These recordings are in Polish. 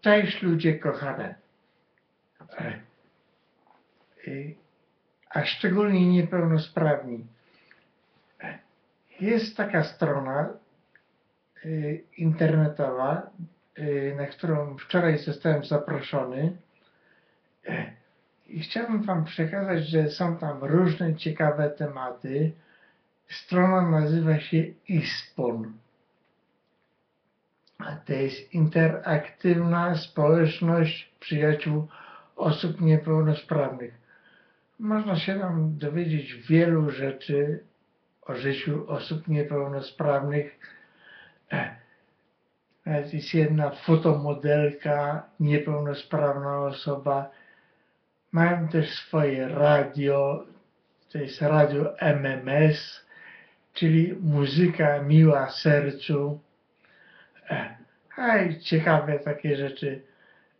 Cześć ludzie kochane. E, y, A szczególnie niepełnosprawni. E, Jest taka strona internetowa, na którą wczoraj zostałem zaproszony. E, I chciałbym Wam przekazać, że są tam różne ciekawe tematy. Strona nazywa się ISPON. To jest interaktywna społeczność przyjaciół osób niepełnosprawnych. Można się tam dowiedzieć wielu rzeczy o życiu osób niepełnosprawnych. E, Nawet jest jedna fotomodelka, niepełnosprawna osoba. Mają też swoje radio, to jest radio MMS, czyli muzyka miła sercu. A i ciekawe takie rzeczy.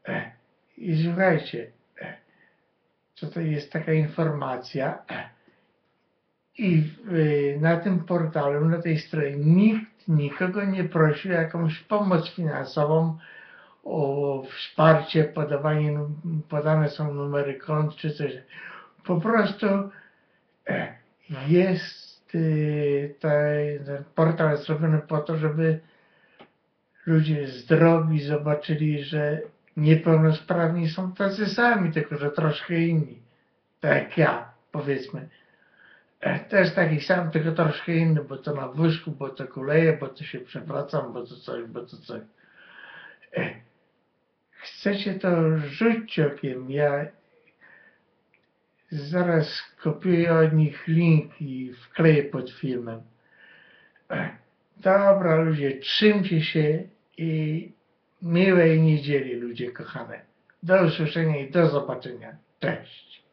E, I słuchajcie, e, co to jest taka informacja. E, I na tym portalu, na tej stronie nikt nikogo nie prosił o jakąś pomoc finansową, o wsparcie, podawanie, podane są numery kont czy coś. Po prostu jest te- ten portal zrobiony po to, żeby ludzie zdrowi zobaczyli, że niepełnosprawni są tacy sami, tylko że troszkę inni. Tak jak ja, powiedzmy. E, Też taki sam, tylko troszkę inny, bo to na wózku, bo to kuleje, bo to się przewracam, bo to coś, bo to coś. E, Chcecie to rzućcie okiem. Ja zaraz kopiuję od nich link i wkleję pod filmem. Dobra ludzie, trzymcie się i miłej niedzieli ludzie kochane. Do usłyszenia i do zobaczenia. Cześć.